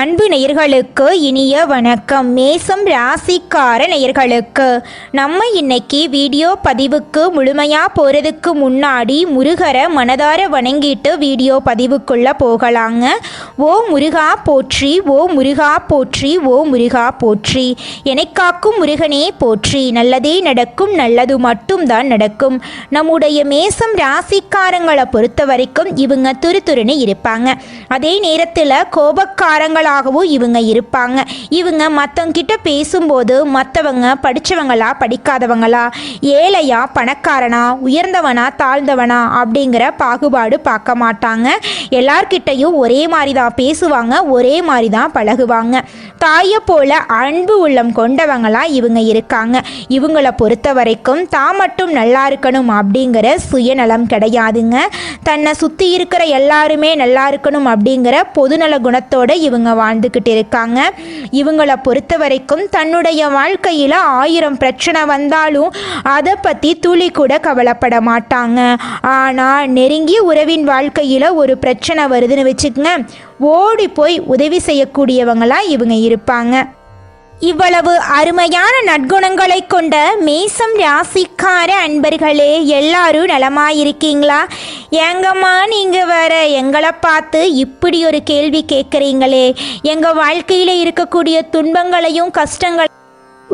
அன்பு நேயர்களுக்கு இனிய வணக்கம். மேசம் ராசிக்கார நேயர்களுக்கு நம்ம இன்னைக்கு வீடியோ பதிவுக்கு முழுமையாக போகிறதுக்கு முன்னாடி முருகரை மனதார வணங்கிட்டு வீடியோ பதிவுக்குள்ளே போகலாங்க. ஓ முருகா போற்றி ஓ முருகா போற்றி ஓ முருகா போற்றி. எனக்காக்கும் முருகனே போற்றி. நல்லதே நடக்கும் நல்லது மட்டும்தான் நடக்கும். நம்முடைய மேசம் ராசிக்காரங்களை பொறுத்த வரைக்கும் இவங்க துருதுருன்னு இருப்பாங்க. அதே நேரத்தில் கோபக்காரங்களாகவும் இவங்க இருப்பாங்க. இவங்க மற்றவங்க கிட்ட பேசும்போது மற்றவங்க படித்தவங்களா படிக்காதவங்களா? ஏழையா பணக்காரனா உயர்ந்தவனா தாழ்ந்தவனா? அப்படிங்கிற பாகுபாடு பார்க்க மாட்டாங்க. எல்லார்கிட்டையும் ஒரே மாதிரி தான் பேசுவாங்க ஒரே மாதிரி தான் பழகுவாங்க. தாயை போல அன்பு உள்ளம் கொண்டவங்களா இவங்க இருக்காங்க. இவங்களை பொறுத்த வரைக்கும் தான் மட்டும் நல்லா இருக்கணும் அப்படிங்கிற சுயநலம் கிடையாதுங்க. தன்னை சுற்றி இருக்கிற எல்லாருமே நல்லா இருக்கணும் அப்படிங்கிற பொதுநல குணத்தோடு இவங்க வாழ்ந்துக்கிட்டு இருக்காங்க. இவங்களை பொறுத்த வரைக்கும் தன்னுடைய வாழ்க்கையில் ஆயிரம் பிரச்சனை வந்தாலும் அதை பற்றி துளி கூட கவலைப்பட மாட்டாங்க. ஆனால் நெருங்கிய உறவின் வாழ்க்கையில் ஒரு பிரச்சனை வருதுன்னு வச்சுக்கோங்க. ஓடி போய் உதவி செய்யக்கூடியவங்களாக இவங்க இருப்பாங்க. இவ்வளவு அருமையான நற்குணங்களை கொண்ட மேசம் ராசிக்கார அன்பர்களே எல்லாரும் நலமாயிருக்கீங்களா? ஏங்கம்மா நீங்கள் வேற எங்களை பார்த்து இப்படி ஒரு கேள்வி கேட்குறீங்களே. எங்கள் வாழ்க்கையில் இருக்கக்கூடிய துன்பங்களையும் கஷ்டங்கள்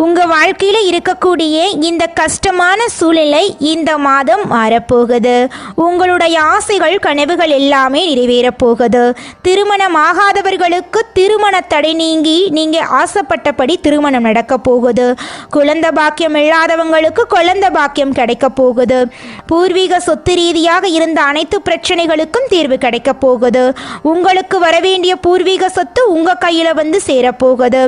உங்கள் வாழ்க்கையில் இருக்கக்கூடிய இந்த கஷ்டமான சூழ்நிலை இந்த மாதம் மாறப்போகுது உங்களுடைய ஆசைகள் கனவுகள் எல்லாமே நிறைவேறப் போகுது திருமணமாகாதவர்களுக்கு திருமண தடை நீங்கி நீங்கள் ஆசைப்பட்டபடி திருமணம் நடக்க போகுது. குழந்தை பாக்கியம் இல்லாதவங்களுக்கு குழந்த பாக்கியம் கிடைக்க போகுது. பூர்வீக சொத்து ரீதியாக இருந்த அனைத்து பிரச்சனைகளுக்கும் தீர்வு கிடைக்க போகுது. உங்களுக்கு வரவேண்டிய பூர்வீக சொத்து உங்கள் கையில் வந்து சேரப்போகுது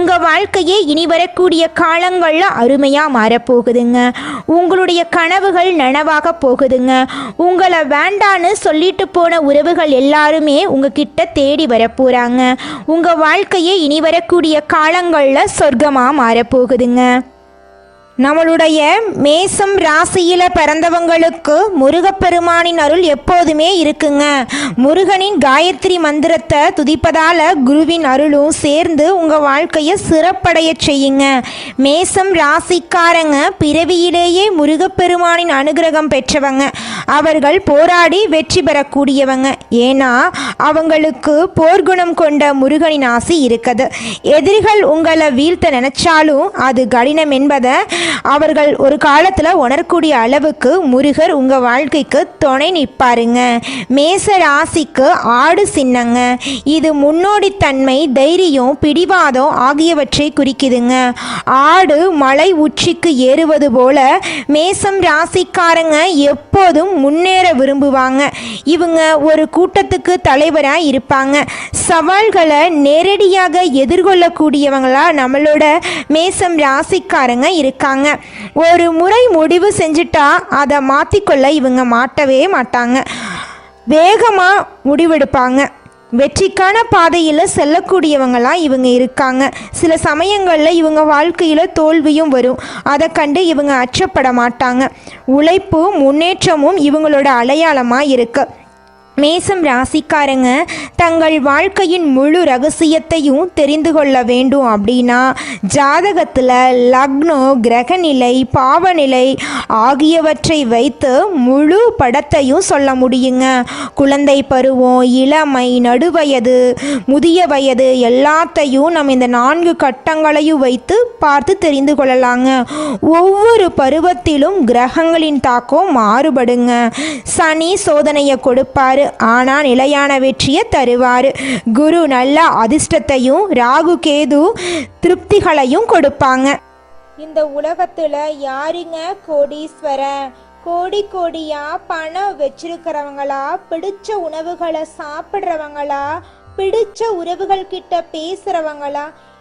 உங்கள் வாழ்க்கையே இனி வரக்கூடிய காலங்களில் அருமையாக மாறப்போகுதுங்க. உங்களுடைய கனவுகள் நனவாக போகுதுங்க. உங்களை வேண்டான்னு சொல்லிட்டு போன உறவுகள் எல்லாருமே உங்ககிட்ட தேடி வரப்போகிறாங்க உங்கள் வாழ்க்கையே இனி வரக்கூடிய காலங்களில் சொர்க்கமாக மாறப்போகுதுங்க. நம்மளுடைய மேசம் ராசியில் பிறந்தவங்களுக்கு முருகப்பெருமானின் அருள் எப்போதுமே இருக்குங்க. முருகனின் காயத்ரி மந்திரத்தை துதிப்பதால் குருவின் அருளும் சேர்ந்து உங்கள் வாழ்க்கையை சிறப்படைய செய்யுங்க. மேசம் ராசிக்காரங்க பிறவியிலேயே முருகப்பெருமானின் அனுகிரகம் பெற்றவங்க. அவர்கள் போராடி வெற்றி பெறக்கூடியவங்க. ஏன்னா அவங்களுக்கு போர்க்குணம் கொண்ட முருகனின் ஆசி இருக்குது. எதிரிகள் உங்களை வீழ்த்த நினைச்சாலும் அது கடினம் என்பதை அவர்கள் ஒரு காலத்தில் உணரக்கூடிய அளவுக்கு முருகர் உங்கள் வாழ்க்கைக்கு துணை நிற்பாருங்க. மேச ராசிக்கு ஆடு சின்னங்க. இது முன்னோடித்தன்மை தைரியம் பிடிவாதம் ஆகியவற்றை குறிக்குதுங்க. ஆடு மலை உச்சிக்கு ஏறுவது போல மேசம் ராசிக்காரங்க எப்போதும் முன்னேற விரும்புவாங்க. இவங்க ஒரு கூட்டத்துக்கு தலைவராக இருப்பாங்க. சவால்களை நேரடியாக எதிர்கொள்ளக்கூடியவங்களா நம்மளோட மேசம் ராசிக்காரங்க இருக்காங்க. ஒரு முறை முடிவு செஞ்சுட்டா அதை மாற்றிக்கொள்ள இவங்க மாட்டவே மாட்டாங்க. வேகமாக முடிவெடுப்பாங்க. வெற்றிக்கான பாதையில் செல்லக்கூடியவங்களாம் இவங்க இருக்காங்க. சில சமயங்களில் இவங்க வாழ்க்கையில் தோல்வியும் வரும். அதை கண்டு இவங்க அச்சப்பட மாட்டாங்க. உழைப்பும் முன்னேற்றமும் இவங்களோட அடையாளமாக இருக்குது மேசம் ராசிக்காரங்க தங்கள் வாழ்க்கையின் முழு ரகசியத்தையும் தெரிந்து கொள்ள வேண்டும் அப்படின்னா ஜாதகத்தில் லக்னம் கிரகநிலை பாவநிலை ஆகியவற்றை வைத்து முழு படத்தையும் சொல்ல முடியுங்க. குழந்தை பருவம் இளமை நடுவயது முதிய வயது எல்லாத்தையும் நம்ம இந்த நான்கு கட்டங்களையும் வைத்து பார்த்து தெரிந்து கொள்ளலாங்க. ஒவ்வொரு பருவத்திலும் கிரகங்களின் தாக்கம் மாறுபடுங்க. சனி சோதனையை கொடுப்பாரு. ஆனால் நிலையான வெற்றியை தருவார். குரு நல்ல அதிர்ஷ்டத்தையும் ராகு கேது திருப்திகளையும் கொடுப்பாங்க. இந்த உலகத்துல யாருங்க கோடீஸ்வரன் கோடி கோடியா பணம் வச்சிருக்கிறவங்களா? பிடிச்ச உணவுகளை சாப்பிட்றவங்களா? பிடிச்ச உறவுகள் கிட்ட பேசுறவங்களா?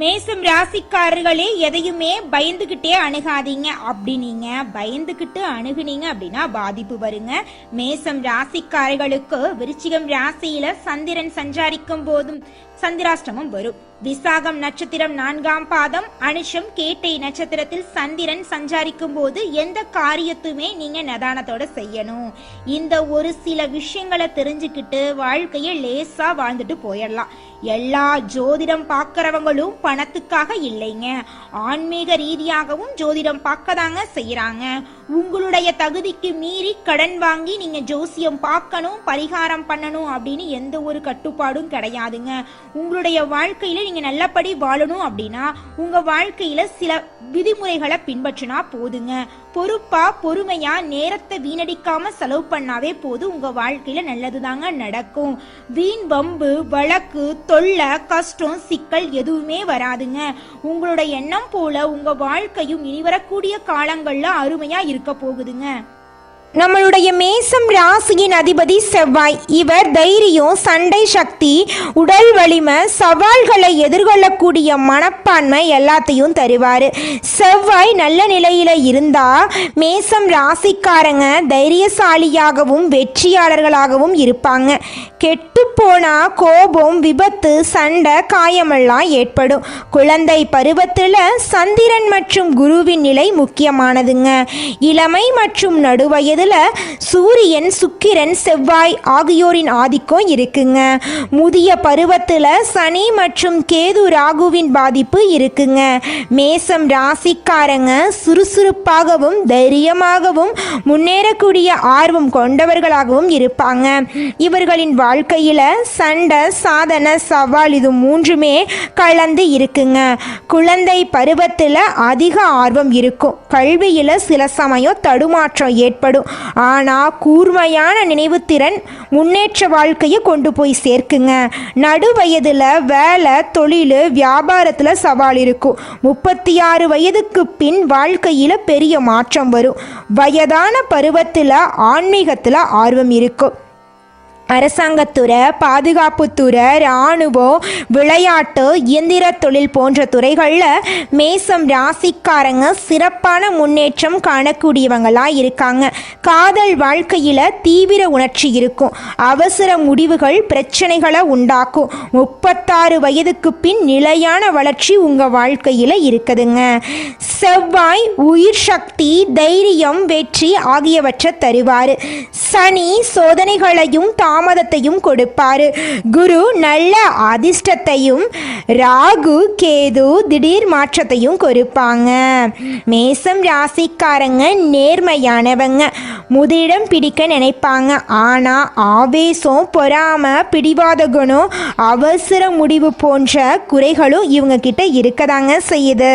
மேசம் ராசிக்காரர்களே எதையுமே பயந்துகிட்டே அணுகாதீங்க. அப்படி நீங்க பயந்துகிட்டு அணுகுனீங்க அப்படின்னா பாதிப்பு வருங்க. மேசம் ராசிக்காரர்களுக்கு விருச்சிகம் ராசியில சந்திரன் சஞ்சாரிக்கும் போதும் சந்திராஷ்டமம் வரும். விசாகம் நட்சத்திரம் நான்காம் பாதம் அனுஷம் கேட்டை நட்சத்திரத்தில் சந்திரன் சஞ்சாரிக்கும் போது எந்த காரியத்துமே நீங்க நிதானத்தோட செய்யணும். இந்த ஒரு சில விஷயங்களை தெரிஞ்சுக்கிட்டு வாழ்க்கைய லேசா வாழ்ந்துட்டு போயிடலாம். எல்லா ஜோதிடம் பார்க்கறவங்களும் பணத்துக்காக இல்லைங்க. ஆன்மீக ரீதியாகவும் ஜோதிடம் பார்க்கதாங்க செய்யறாங்க உங்களுடைய தகுதிக்கு மீறி கடன் வாங்கி நீங்க ஜோசியம் பார்க்கணும் பரிகாரம் பண்ணணும் அப்படின்னு எந்த ஒரு கட்டுப்பாடும் கிடையாதுங்க. உங்களுடைய வாழ்க்கையில நீங்க நல்லபடி வாழணும் அப்படின்னா உங்க வாழ்க்கையில சில விதிமுறைகளை பின்பற்றினா போதுங்க. பொறுப்பா பொறுமையா நேரத்தை வீணடிக்காம செலவு பண்ணாவே போதும். உங்க வாழ்க்கையில நல்லதுதாங்க நடக்கும். வீண் வம்பு வழக்கு தொல்லை கஷ்டம் சிக்கல் எதுவுமே வராதுங்க. உங்களோட எண்ணம் போல உங்க வாழ்க்கையும் இனி வரக்கூடிய காலங்கள்ல அருமையா இருக்க போகுதுங்க. நம்மளுடைய மேசம் ராசியின் அதிபதி செவ்வாய். இவர் தைரியம் சண்டை சக்தி உடல் வலிமை சவால்களை எதிர்கொள்ளக்கூடிய மனப்பான்மை எல்லாத்தையும் தருவார். செவ்வாய் நல்ல நிலையில் இருந்தால் மேசம் ராசிக்காரங்க தைரியசாலியாகவும் வெற்றியாளர்களாகவும் இருப்பாங்க. கெட்டுப்போனா கோபம் விபத்து சண்டை காயமெல்லாம் ஏற்படும். குழந்தை பருவத்தில் சந்திரன் மற்றும் குருவின் நிலை முக்கியமானதுங்க. இளமை மற்றும் நடுவயது இதில் சூரியன் சுக்கிரன் செவ்வாய் ஆகியோரின் ஆதிக்கம் இருக்குங்க. முதிய பருவத்தில் சனி மற்றும் கேது ராகுவின் பாதிப்பு இருக்குங்க. மேசம் ராசிக்காரங்க சுறுசுறுப்பாகவும் தைரியமாகவும் முன்னேறக்கூடிய ஆர்வம் கொண்டவர்களாகவும் இருப்பாங்க. இவர்களின் வாழ்க்கையில் சண்டை சாதனை சவால் இது மூன்றுமே கலந்து இருக்குங்க. குழந்தை பருவத்தில் அதிக ஆர்வம் இருக்கும். கல்வியில் சில சமயம் தடுமாற்றம் ஏற்படும். ஆனால் கூர்மையான நினைவுத்திறன் முன்னேற்ற வாழ்க்கையை கொண்டு போய் சேர்க்குங்க. நடு வயதில் வேலை தொழில் வியாபாரத்தில் சவால் இருக்கும். முப்பத்தி ஆறு வயதுக்கு பின் வாழ்க்கையில் பெரிய மாற்றம் வரும். வயதான பருவத்தில் ஆன்மீகத்தில் ஆர்வம் இருக்கும். அரசாங்கத்துறை பாதுகாப்புத்துறை இராணுவம் விளையாட்டு இயந்திர தொழில் போன்ற துறைகளில் மேசம் ராசிக்காரங்க சிறப்பான முன்னேற்றம் காணக்கூடியவங்களாக இருக்காங்க. காதல் வாழ்க்கையில் தீவிர உணர்ச்சி இருக்கும். அவசர முடிவுகள் பிரச்சனைகளை உண்டாக்கும். முப்பத்தாறு வயதுக்கு பின் நிலையான வளர்ச்சி உங்கள் வாழ்க்கையில் இருக்குதுங்க. செவ்வாய் உயிர் சக்தி தைரியம் வெற்றி ஆகியவற்றை தருவார். சனி சோதனைகளையும் தாமதத்தையும் கொடுப்பாரு. குரு நல்ல அதிர்ஷ்டத்தையும் ராகு கேது திடீர் மாற்றத்தையும் கொடுப்பாங்க. மேசம் ராசிக்காரங்க நேர்மையானவங்க. முதலிடம் பிடிக்க நினைப்பாங்க. ஆனால் ஆவேசம் பொறாம பிடிவாத குணம் அவசர முடிவு போன்ற குறைகளும் இவங்க கிட்ட இருக்கதாங்க செய்யுது.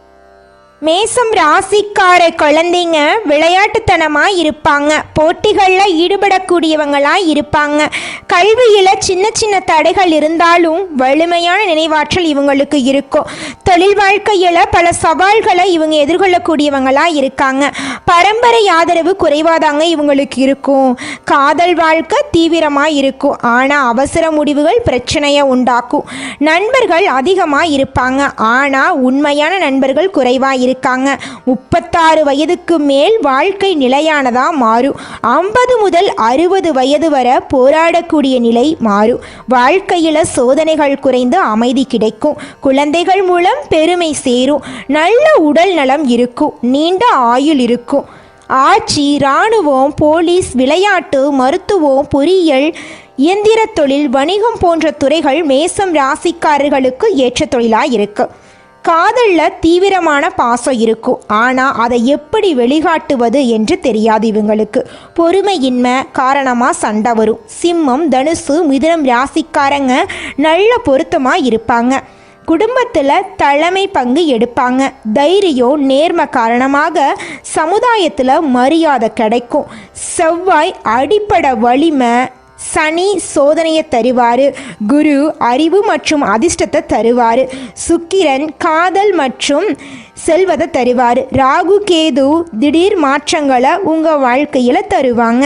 மேசம் ராசிக்கார குழந்தைங்க விளையாட்டுத்தனமாக இருப்பாங்க. போட்டிகளில் ஈடுபடக்கூடியவங்களாக இருப்பாங்க. கல்வியில் சின்ன சின்ன தடைகள் இருந்தாலும் வலிமையான நினைவாற்றல் இவங்களுக்கு இருக்கும். தொழில் வாழ்க்கையில் பல சவால்களை இவங்க எதிர்கொள்ளக்கூடியவங்களாக இருக்காங்க. பரம்பரை ஆதரவு குறைவாதாங்க இவங்களுக்கு இருக்கும். காதல் வாழ்க்கை தீவிரமாக இருக்கும். ஆனால் அவசர முடிவுகள் பிரச்சனையை உண்டாக்கும். நண்பர்கள் அதிகமாக இருப்பாங்க. ஆனால் உண்மையான நண்பர்கள் குறைவாக இருக்கும் இருக்காங்க. முப்பத்தாறு வயதுக்கு மேல் வாழ்க்கை நிலையானதா மாறும் ஐம்பது முதல் அறுபது வயது வரை போராடக்கூடிய நிலை மாறும் வாழ்க்கையில சோதனைகள் குறைந்து அமைதி கிடைக்கும். குழந்தைகள் மூலம் பெருமை சேரும். நல்ல உடல் நலம் இருக்கும். நீண்ட ஆயுள் இருக்கும். ஆட்சி இராணுவம் போலீஸ் விளையாட்டு மருத்துவம் பொறியியல் இயந்திரத் தொழில் வணிகம் போன்ற துறைகள் மேசம் ராசிக்காரர்களுக்கு ஏற்ற தொழிலாக இருக்கு. காதலில் தீவிரமான பாசம் இருக்கும். ஆனால் அதை எப்படி வெளிகாட்டுவது என்று தெரியாது இவங்களுக்கு. பொறுமையின்மை காரணமாக சண்டை வரும். சிம்மம் தனுசு மிதுனம் ராசிக்காரங்க நல்ல பொருத்தமாக இருப்பாங்க. குடும்பத்தில் தலைமை பங்கு எடுப்பாங்க. தைரியம் நேர்மை காரணமாக சமுதாயத்தில் மரியாதை கிடைக்கும். செவ்வாய் அடிப்படை வலிமை சனி சோதனையை தருவார் குரு அறிவு மற்றும் அதிர்ஷ்டத்தை தருவார் சுக்கிரன் காதல் மற்றும் செல்வதை தருவார் ராகு கேது திடீர் மாற்றங்களை உங்கள் வாழ்க்கையில் தருவாங்க.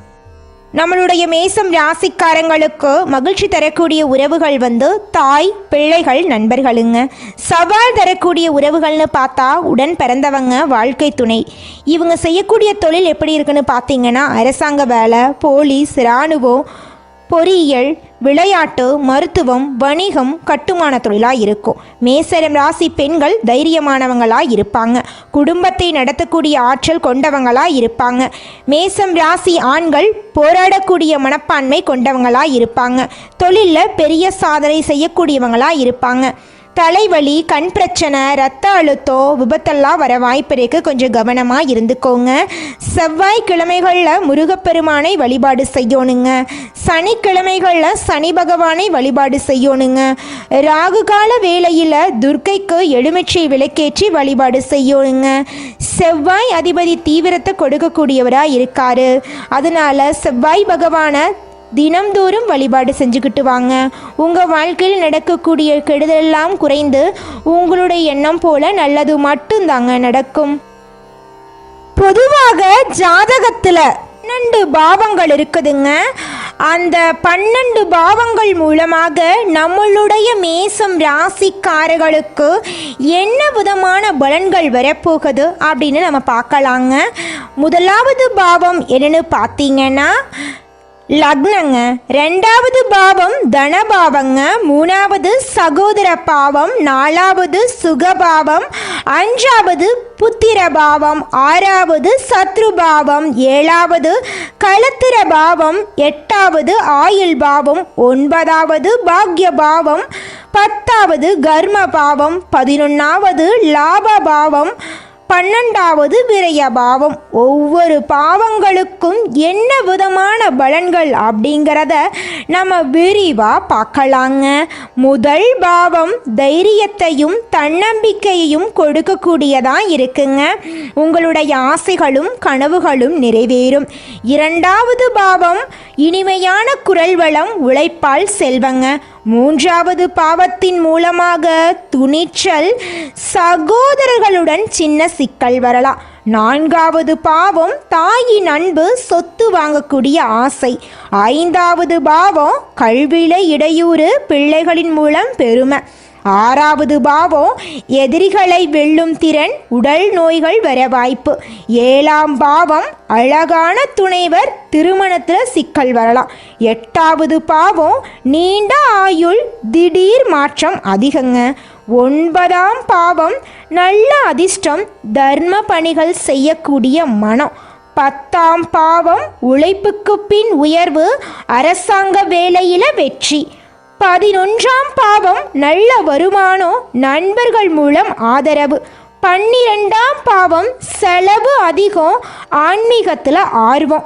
நம்மளுடைய மேசம் ராசிக்காரங்களுக்கு மகிழ்ச்சி தரக்கூடிய உறவுகள் வந்து தாய் பிள்ளைகள் நண்பர்களுங்க. சவால் தரக்கூடிய உறவுகள்னு பார்த்தா உடன் பிறந்தவங்க வாழ்க்கை துணை. இவங்க செய்யக்கூடிய தொழில் எப்படி இருக்குன்னு பார்த்தீங்கன்னா அரசாங்க வேலை போலீஸ் இராணுவம் பொறியியல் விளையாட்டு மருத்துவம் வணிகம் கட்டுமான தொழிலாக இருக்கும் மேசரம் ராசி பெண்கள் தைரியமானவங்களாக இருப்பாங்க. குடும்பத்தை நடத்தக்கூடிய ஆற்றல் கொண்டவங்களாக இருப்பாங்க. மேசம் ராசி ஆண்கள் போராடக்கூடிய மனப்பான்மை கொண்டவங்களாக இருப்பாங்க. தொழிலில் பெரிய சாதனை செய்யக்கூடியவங்களாக இருப்பாங்க. தலைவலி கண் பிரச்சனை ரத்த அழுத்தம் விபத்தெல்லாம் வர வாய்ப்பு இருக்கு. கொஞ்சம் கவனமாக இருந்துக்கோங்க. செவ்வாய்க்கிழமைகளில் முருகப்பெருமானை வழிபாடு செய்யணுங்க. சனிக்கிழமைகளில் சனி பகவானை வழிபாடு செய்யணுங்க. ராகு கால வேளையில் துர்க்கைக்கு எலுமிச்சை விளக்கேற்றி வழிபாடு செய்யணுங்க. செவ்வாய் அதிபதி தீவிரத்தை கொடுக்கக்கூடியவராக இருக்காரு. அதனால செவ்வாய் பகவானை தினம்தோறும் வழிபாடு செஞ்சுக்கிட்டு வாங்க. உங்கள் வாழ்க்கையில் நடக்கக்கூடிய கெடுதலெல்லாம் குறைந்து உங்களுடைய எண்ணம் போல நல்லது மட்டும்தாங்க நடக்கும். பொதுவாக ஜாதகத்தில் பன்னெண்டு பாவங்கள் இருக்குதுங்க. அந்த பன்னெண்டு பாவங்கள் மூலமாக நம்மளுடைய மேசம் ராசிக்காரர்களுக்கு என்ன விதமான பலன்கள் வரப்போகுது அப்படின்னு நம்ம பார்க்கலாங்க. முதலாவது பாவம் என்னன்னு பார்த்தீங்கன்னா லக்னங்க ரெண்டாவது பாவம் தனபாவங்க மூணாவது சகோதர பாவம் நாலாவது சுகபாவம் அஞ்சாவது புத்திர பாவம் ஆறாவது சத்ரு பாவம் ஏழாவது களத்திர பாவம் எட்டாவது ஆயுள் பாவம் ஒன்பதாவது பாக்ய பாவம் பத்தாவது கர்ம பாவம் பதினொன்றாவது லாப பாவம் பன்னெண்டாவது விரய பாவம். ஒவ்வொரு பாவங்களுக்கும் என்ன விதமான பலன்கள் அப்படிங்கிறத நம்ம விரிவாக பார்க்கலாங்க. முதல் பாவம் தைரியத்தையும் தன்னம்பிக்கையையும் கொடுக்கக்கூடியதாக இருக்குங்க. உங்களுடைய ஆசைகளும் கனவுகளும் நிறைவேறும். இரண்டாவது பாவம் இனிமையான குரல் வளம் உழைப்பால் செல்வங்க. மூன்றாவது பாவத்தின் மூலமாக துணிச்சல் சகோதரர்களுடன் சின்ன சிக்கல் வரலாம். நான்காவது பாவம் தாயின் அன்பு சொத்து வாங்கக்கூடிய ஆசை. ஐந்தாவது பாவம் கல்வியில இடையூறு பிள்ளைகளின் மூலம் பெருமை. ஆறாவது பாவம் எதிரிகளை வெல்லும் திறன் உடல் நோய்கள் வர வாய்ப்பு. ஏழாம் பாவம் அழகான துணைவர் திருமணத்தில் சிக்கல் வரலாம். எட்டாவது பாவம் நீண்ட ஆயுள் திடீர் மாற்றம் அதிகங்க. ஒன்பதாம் பாவம் நல்ல அதிர்ஷ்டம் தர்ம பணிகள் செய்யக்கூடிய மனம். பத்தாம் பாவம் உழைப்புக்கு பின் உயர்வு அரசாங்க வேலையில வெற்றி. பதினொன்றாம் பாவம் நல்ல வருமானம் நண்பர்கள் மூலம் ஆதரவு. பன்னிரெண்டாம் பாவம் செலவு அதிகம் ஆன்மீகத்தில் ஆர்வம்.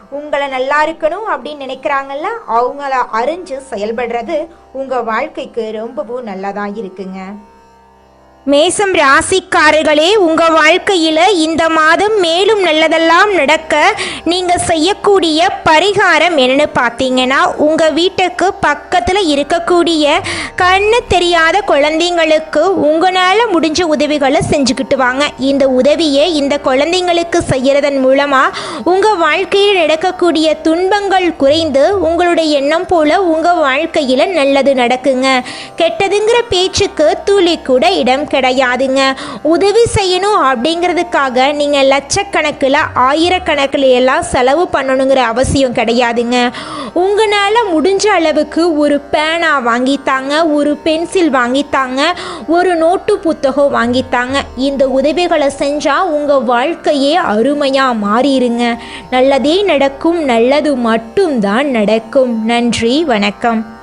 உங்களை நல்லா இருக்கணும் அப்படின்னு நினைக்கிறாங்கல்ல அவங்கள அறிஞ்சு செயல்படுறது உங்கள் வாழ்க்கைக்கு ரொம்பவும் நல்லதாக இருக்குங்க. மேசம் ராசிக்காரர்களே உங்கள் வாழ்க்கையில் இந்த மாதம் மேலும் நல்லதெல்லாம் நடக்க நீங்கள் செய்யக்கூடிய பரிகாரம் என்னன்னு பார்த்தீங்கன்னா உங்கள் வீட்டுக்கு பக்கத்தில் இருக்கக்கூடிய கண்ணு தெரியாத குழந்தைங்களுக்கு உங்களால் முடிஞ்ச உதவிகளை செஞ்சுக்கிட்டு வாங்க. இந்த உதவியை இந்த குழந்தைங்களுக்கு செய்கிறதன் மூலமாக உங்கள் வாழ்க்கையில் நடக்கக்கூடிய துன்பங்கள் குறைந்து உங்களுடைய எண்ணம் போல உங்கள் வாழ்க்கையில் நல்லது நடக்குங்க. கெட்டதுங்கிற பேச்சுக்கு துளி கூட இடம் கிடையாதுங்க. உதவி செய்யணும் அப்படிங்கிறதுக்காக நீங்கள் லட்சக்கணக்கில் ஆயிரக்கணக்கில் எல்லாம் செலவு பண்ணணுங்கிற அவசியம் கிடையாதுங்க. உங்களால் முடிஞ்ச அளவுக்கு ஒரு பேனா வாங்கித்தாங்க ஒரு பென்சில் வாங்கித்தாங்க ஒரு நோட்டு புத்தகம் வாங்கித்தாங்க. இந்த உதவிகளை செஞ்சால் உங்கள் வாழ்க்கையே அருமையாக மாறிடுங்க. நல்லதே நடக்கும் நல்லது மட்டும்தான் நடக்கும். நன்றி வணக்கம்.